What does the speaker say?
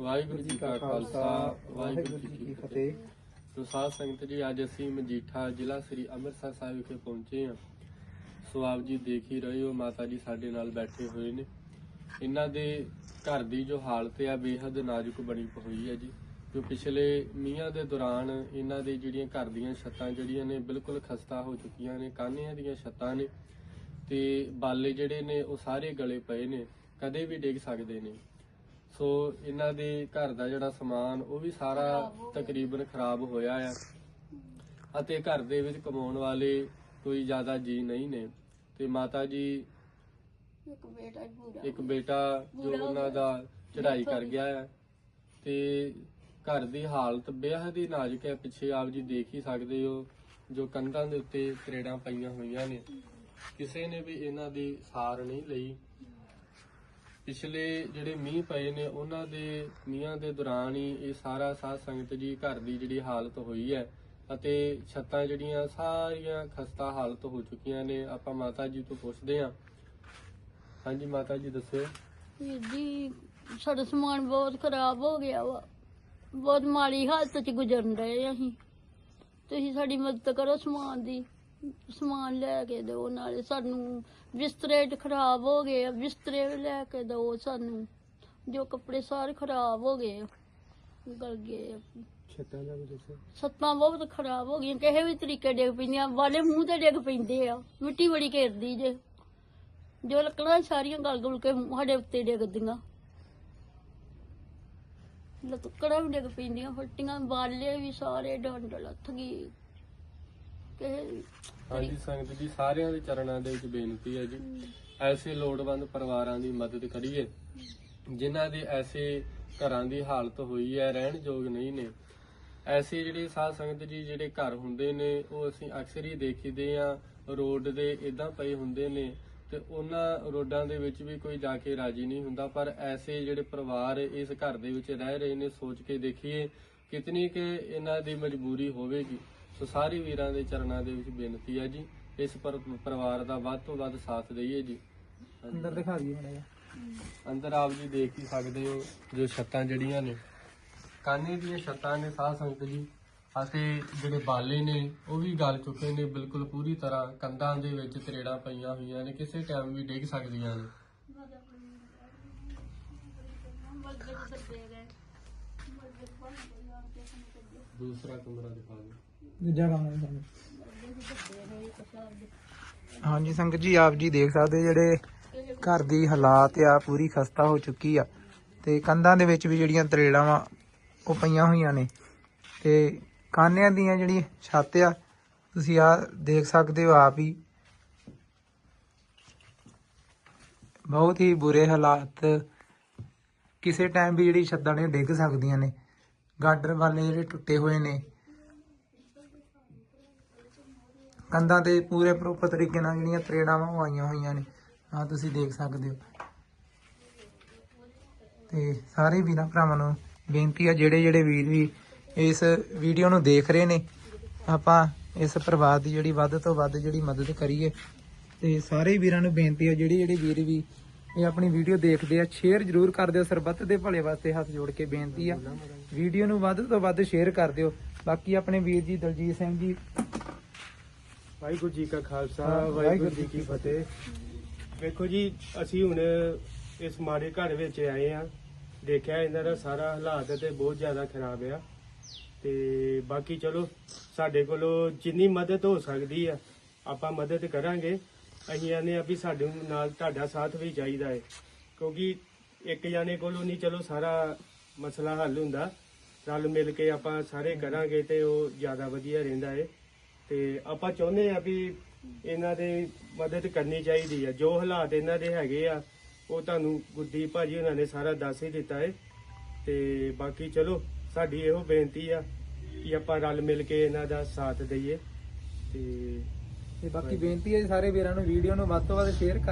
ਵਾਹਿਗੁਰੂ ਜੀ ਕਾ ਖਾਲਸਾ, ਵਾਹਿਗੁਰੂ ਜੀ ਕੀ ਫਤਿਹ। ਸੋ ਸਾਧ ਸੰਗਤ ਜੀ, ਅੱਜ ਅਸੀਂ ਮਜੀਠਾ ਜ਼ਿਲ੍ਹਾ ਸ੍ਰੀ ਅੰਮ੍ਰਿਤਸਰ ਸਾਹਿਬ ਵਿਖੇ ਪਹੁੰਚੇ ਹਾਂ। ਸੋ ਆਪ ਜੀ ਦੇਖ ਹੀ ਰਹੇ ਹੋ, ਮਾਤਾ ਜੀ ਸਾਡੇ ਨਾਲ ਬੈਠੇ ਹੋਏ ਨੇ। ਇਹਨਾਂ ਦੇ ਘਰ ਦੀ ਜੋ ਹਾਲਤ ਆ, ਬੇਹੱਦ ਨਾਜ਼ੁਕ ਬਣੀ ਹੋਈ ਹੈ ਜੀ। ਜੋ ਪਿਛਲੇ ਮੀਂਹਾਂ ਦੇ ਦੌਰਾਨ ਇਹਨਾਂ ਦੇ ਜਿਹੜੀਆਂ ਘਰ ਦੀਆਂ ਛੱਤਾਂ ਜਿਹੜੀਆਂ ਨੇ, ਬਿਲਕੁਲ ਖਸਤਾ ਹੋ ਚੁੱਕੀਆਂ ਨੇ, ਕਾਨਿਆਂ ਦੀਆਂ ਛੱਤਾਂ ਨੇ। ਤੇ ਬਾਲੇ ਜਿਹੜੇ ਨੇ, ਉਹ ਸਾਰੇ ਗਲੇ ਪਏ ਨੇ। ਕਦੇ ਵੀ ਡਿੱਗ ਸਕਦੇ ਨੇ। ਸੋ ਇਹਨਾਂ ਦੇ ਘਰ ਦਾ ਜਿਹੜਾ ਸਮਾਨ ਉਹ ਵੀ ਸਾਰਾ ਤਕਰੀਬਨ ਖਰਾਬ ਹੋਇਆ ਆ। ਅਤੇ ਘਰ ਦੇ ਵਿੱਚ ਕਮਾਉਣ ਵਾਲੇ ਕੋਈ ਜ਼ਿਆਦਾ ਜੀ ਨਹੀਂ ਨੇ। ਤੇ ਮਾਤਾ ਜੀ ਇੱਕ ਬੇਟਾ ਹੀ ਪੂਰਾ ਇੱਕ ਬੇਟਾ ਜੋ ਉਹਨਾਂ ਦਾ ਚੜ੍ਹਾਈ ਕਰ ਗਿਆ ਹੈ ਤੇ ਘਰ ਦੀ ਹਾਲਤ ਬੇਹੱਦ ਹੀ ਨਾਜ਼ੁਕ ਹੈ। ਪਿੱਛੇ ਆਪ ਜੀ ਦੇਖ ਹੀ ਸਕਦੇ ਹੋ ਜੋ ਕੰਧਾਂ ਦੇ ਉੱਤੇ ਤਰੇੜਾਂ ਪਈਆਂ ਹੋਈਆਂ ਨੇ। ਕਿਸੇ ਨੇ ਵੀ ਇਹਨਾਂ ਦੀ ਸਾਰ ਨਹੀਂ ਲਈ। ਪਿਛਲੇ ਜਿਹੜੇ ਮੀਂਹ ਪਏ ਨੇ, ਉਹਨਾਂ ਦੇ ਮੀਂਹਾਂ ਦੇ ਦੌਰਾਨ ਹੀ ਇਹ ਸਾਰਾ ਸਾਧ ਸੰਗਤ ਜੀ ਘਰ ਦੀ ਜਿਹੜੀ ਹਾਲਤ ਹੋਈ ਹੈ ਅਤੇ ਛੱਤਾਂ ਜਿਹੜੀਆਂ ਸਾਰੀਆਂ ਖਸਤਾ ਹਾਲਤ ਹੋ ਚੁੱਕੀਆਂ ਨੇ। ਆਪਾਂ ਮਾਤਾ ਜੀ ਤੋਂ ਪੁੱਛਦੇ ਹਾਂ। ਹਾਂਜੀ ਮਾਤਾ ਜੀ, ਦੱਸੋ। ਵੀਰ ਜੀ, ਸਾਡਾ ਸਮਾਨ ਬਹੁਤ ਖਰਾਬ ਹੋ ਗਿਆ ਵਾ। ਬਹੁਤ ਮਾੜੀ ਹਾਲਤ 'ਚ ਗੁਜ਼ਰਨ ਰਹੇ ਅਸੀਂ। ਤੁਸੀਂ ਸਾਡੀ ਮਦਦ ਕਰੋ ਸਮਾਨ ਦੀ। ਸਮਾਨ ਲੈ ਕੇ ਦਿਓ ਨਾਲੇ ਸਾਨੂੰ ਬਿਸਤਰੇ ਟ ਖਰਾਬ ਹੋ ਗਏ ਆ ਬਿਸਤਰੇ ਵੀ ਲੈ ਕੇ ਦਿਓ ਸਾਨੂੰ। ਜੋ ਕੱਪੜੇ ਸਾਰੇ ਖਰਾਬ ਹੋ ਗਏ ਆ, ਗਲ ਗਏ ਆ। ਛੱਤਾਂ ਦਾ ਵੀ ਦੱਸੋ। ਸੱਤਾਂ ਬਹੁਤ ਖਰਾਬ ਹੋ ਗਈਆਂ ਕਿਸੇ ਵੀ ਤਰੀਕੇ ਡਿੱਗ ਪੈਂਦੀਆਂ ਵਾਲੇ ਮੂੰਹ ਤੇ ਡਿੱਗ ਪੈਂਦੇ ਆ ਮਿੱਟੀ ਬੜੀ ਘੇਰਦੀ ਜੇ। ਜੋ ਲੱਕੜਾਂ ਸਾਰੀਆਂ ਗਲ ਗੁਲ ਕੇ ਸਾਡੇ ਉੱਤੇ ਡਿੱਗਦੀਆਂ। ਲੱਕੜਾਂ ਵੀ ਡਿੱਗ ਪੈਂਦੀਆਂ ਫੱਟੀਆਂ ਬਾਲੇ ਵੀ ਸਾਰੇ ਡੰਡ ਲੱਥ ਗਏ। ਕਿਸੇ ਹਾਂਜੀ ਸੰਗਤ ਜੀ ਸਾਰਿਆਂ ਦੇ ਚਰਨਾਂ ਦੇ ਵਿੱਚ ਬੇਨਤੀ ਹੈ ਜੀ। ਐਸੇ ਲੋੜਵੰਦ ਪਰਿਵਾਰਾਂ ਦੀ ਮਦਦ ਕਰੀਏ ਜਿਨ੍ਹਾਂ ਦੇ ਐਸੇ ਘਰਾਂ ਦੀ ਹਾਲਤ ਹੋਈ ਹੈ ਰਹਿਣ ਯੋਗ ਨਹੀਂ ਨੇ। ਐਸੇ ਜਿਹੜੇ ਸਾਧ ਸੰਗਤ ਜੀ ਜਿਹੜੇ ਘਰ ਹੁੰਦੇ ਨੇ ਉਹ ਅਸੀਂ ਅਕਸਰ ਹੀ ਦੇਖੀਦੇ ਆ ਰੋਡ ਦੇ ਇਦਾਂ ਪਏ ਹੁੰਦੇ ਨੇ ਤੇ ਉਹਨਾਂ ਰੋਡਾਂ ਦੇ ਵਿੱਚ ਵੀ ਕੋਈ ਜਾ ਕੇ ਰਾਜੀ ਨਹੀਂ ਹੁੰਦਾ ਪਰ ਐਸੇ ਜਿਹੜੇ ਪਰਿਵਾਰ ਇਸ ਘਰ ਦੇ ਵਿੱਚ ਰਹਿ ਰਹੇ ਨੇ ਸੋਚ ਕੇ ਦੇਖੀਏ ਕਿਤਨੀ ਕਿ ਇਹਨਾਂ ਦੀ ਮਜਬੂਰੀ ਹੋਵੇਗੀ। ਸੋ ਸਾਰੇ ਵੀਰਾਂ ਦੇ ਚਰਨਾਂ ਦੇ ਵਿੱਚ ਬੇਨਤੀ ਹੈ ਜੀ ਇਸ ਪਰ- ਪਰਿਵਾਰ ਦਾ ਵੱਧ ਤੋਂ ਵੱਧ ਸਾਥ ਦਈਏ ਜੀ। ਅੰਦਰ ਦਿਖਾ ਦਈਏ ਅੰਦਰ ਆਪ ਜੀ ਦੇਖ ਹੀ ਸਕਦੇ ਹੋ ਜੋ ਛੱਤਾਂ ਜਿਹੜੀਆਂ ਨੇ। ਕਾਨੇ ਦੀਆਂ ਛੱਤਾਂ ਨੇ ਸਾਧ ਸੰਗਤ ਜੀ ਅਤੇ ਜਿਹੜੇ ਬਾਲੇ ਨੇ ਉਹ ਵੀ ਗਲ ਚੁੱਕੇ ਨੇ ਬਿਲਕੁਲ ਪੂਰੀ ਤਰ੍ਹਾਂ ਕੰਧਾਂ ਦੇ ਵਿੱਚ ਤਰੇੜਾਂ ਪਈਆਂ ਹੋਈਆਂ ਨੇ ਕਿਸੇ ਟਾਈਮ ਵੀ ਡਿੱਗ ਸਕਦੀਆਂ ਨੇ। ਦੂਸਰਾ ਕਮਰਾ ਦਿਖਾ ਦਿਓ। ਦੂਜਾ ਕੰਮ ਹੈ ਸਾਨੂੰ ਹਾਂਜੀ ਸੰਗਤ ਜੀ ਆਪ ਜੀ ਦੇਖ ਸਕਦੇ ਜਿਹੜੇ ਘਰ ਦੀ ਹਾਲਾਤ ਆ ਪੂਰੀ ਖਸਤਾ ਹੋ ਚੁੱਕੀ ਆ। ਤੇ ਕੰਧਾਂ ਦੇ ਵਿੱਚ ਵੀ ਜਿਹੜੀਆਂ ਤਰੇੜਾਂ ਵਾ ਉਹ ਪਈਆਂ ਹੋਈਆਂ ਨੇ। ਤੇ ਕਾਨਿਆਂ ਦੀਆਂ ਜਿਹੜੀ ਛੱਤ ਆ ਤੁਸੀਂ ਆ ਦੇਖ ਸਕਦੇ ਹੋ ਆਪ ਹੀ। ਬਹੁਤ ਹੀ ਬੁਰੇ ਹਾਲਾਤ। ਕਿਸੇ ਟਾਈਮ ਵੀ ਜਿਹੜੀ ਛੱਤਾਂ ਨੇ ਡਿੱਗ ਸਕਦੀਆਂ ਨੇ। ਗਾਡਰ ਵਾਲੇ ਜਿਹੜੇ ਟੁੱਟੇ ਹੋਏ ਨੇ। ਕੰਧਾਂ ਤੇ ਪੂਰੇ ਪ੍ਰੋਪਰ ਤਰੀਕੇ ਨਾਲ ਜਿਹੜੀਆਂ ਤਰੇੜਾਵਾਂ ਉਹ ਆਈਆਂ ਹੋਈਆਂ ਨੇ। ਆ ਤੁਸੀਂ ਦੇਖ ਸਕਦੇ ਹੋ। ਤੇ ਸਾਰੇ ਵੀਰਾਂ ਭਰਾਵਾਂ ਨੂੰ ਬੇਨਤੀ ਆ, ਜਿਹੜੇ ਜਿਹੜੇ ਵੀਰ ਵੀ ਇਸ ਵੀਡੀਓ ਨੂੰ ਦੇਖ ਰਹੇ ਨੇ, ਆਪਾਂ ਇਸ ਪਰਿਵਾਰ ਦੀ ਜਿਹੜੀ ਵੱਧ ਤੋਂ ਵੱਧ ਜਿਹੜੀ ਮਦਦ ਕਰੀਏ। ਤੇ ਸਾਰੇ ਵੀਰਾਂ ਨੂੰ ਬੇਨਤੀ ਆ, ਜਿਹੜੇ ਜਿਹੜੇ ਵੀਰ ਵੀ ਇਹ ਆਪਣੀ ਵੀਡੀਓ ਦੇਖਦੇ ਆ ਸ਼ੇਅਰ ਜਰੂਰ ਕਰ ਦਿਓ ਸਰਬੱਤ ਦੇ ਭਲੇ ਵਾਸਤੇ ਹੱਥ ਜੋੜ ਕੇ ਬੇਨਤੀ ਆ। ਵੀਡੀਓ ਨੂੰ ਵੱਧ ਤੋਂ ਵੱਧ ਸ਼ੇਅਰ ਕਰ ਦਿਓ। ਬਾਕੀ ਆਪਣੇ ਵੀਰ ਜੀ ਦਲਜੀਤ ਸਿੰਘ ਜੀ। ਵਾਹਿਗੁਰੂ ਜੀ ਕਾ ਖਾਲਸਾ ਵਾਹਿਗੁਰੂ ਜੀ ਕੀ ਫਤਿਹ। ਵੇਖੋ ਜੀ ਅਸੀਂ ਹੁਣ ਇਸ ਮਾੜੇ ਘਰ ਵਿੱਚ ਆਏ ਆ। ਦੇਖਿਆ ਇਹਨਾਂ ਦਾ ਸਾਰਾ ਹਾਲਾਤ ਤੇ ਬਹੁਤ ਜ਼ਿਆਦਾ ਖਰਾਬ ਆ। ਤੇ ਬਾਕੀ ਚਲੋ ਸਾਡੇ ਕੋਲੋਂ ਜਿੰਨੀ ਮਦਦ ਹੋ ਸਕਦੀ ਆ ਆਪਾਂ ਮਦਦ ਕਰਾਂਗੇ। ਅਸੀਂ ਆਨੇ ਆ ਵੀ ਸਾਡੇ ਨਾਲ ਤੁਹਾਡਾ ਸਾਥ ਵੀ ਚਾਹੀਦਾ ਹੈ। ਕਿਉਂਕਿ ਇੱਕ ਜਾਣੇ ਕੋਲੋਂ ਨਹੀਂ, ਚਲੋ ਸਾਰਾ ਮਸਲਾ ਹੱਲ ਹੁੰਦਾ। ਰਲ ਮਿਲ ਕੇ ਆਪਾਂ ਸਾਰੇ ਕਰਾਂਗੇ ਤੇ ਉਹ ਜ਼ਿਆਦਾ ਵਧੀਆ ਰਹਿੰਦਾ ਹੈ। ਤੇ ਆਪਾਂ ਚਾਹੁੰਦੇ ਆ ਵੀ ਇਹਨਾਂ ਦੇ ਮਦਦ ਕਰਨੀ ਚਾਹੀਦੀ ਆ ਜੋ ਹਾਲਾਤ ਇਹਨਾਂ ਦੇ ਹੈਗੇ ਆ, ਉਹ ਤੁਹਾਨੂੰ ਗੁੱਡੀ ਭਾਜੀ ਉਹਨਾਂ ਨੇ ਸਾਰਾ ਦੱਸ ਹੀ ਦਿੱਤਾ ਹੈ। ਤੇ ਬਾਕੀ ਚਲੋ, ਸਾਡੀ ਇਹੋ ਬੇਨਤੀ ਆ ਕਿ ਆਪਾਂ ਰਲ ਮਿਲ ਕੇ ਇਹਨਾਂ ਦਾ ਸਾਥ ਦਈਏ। ਤੇ ਤੇ ਬਾਕੀ ਬੇਨਤੀ ਹੈ ਜੀ ਸਾਰੇ ਵੀਰਾਂ ਨੂੰ, ਵੀਡੀਓ ਨੂੰ ਵੱਧ ਤੋਂ ਵੱਧ ਸ਼ੇਅਰ ਕਰ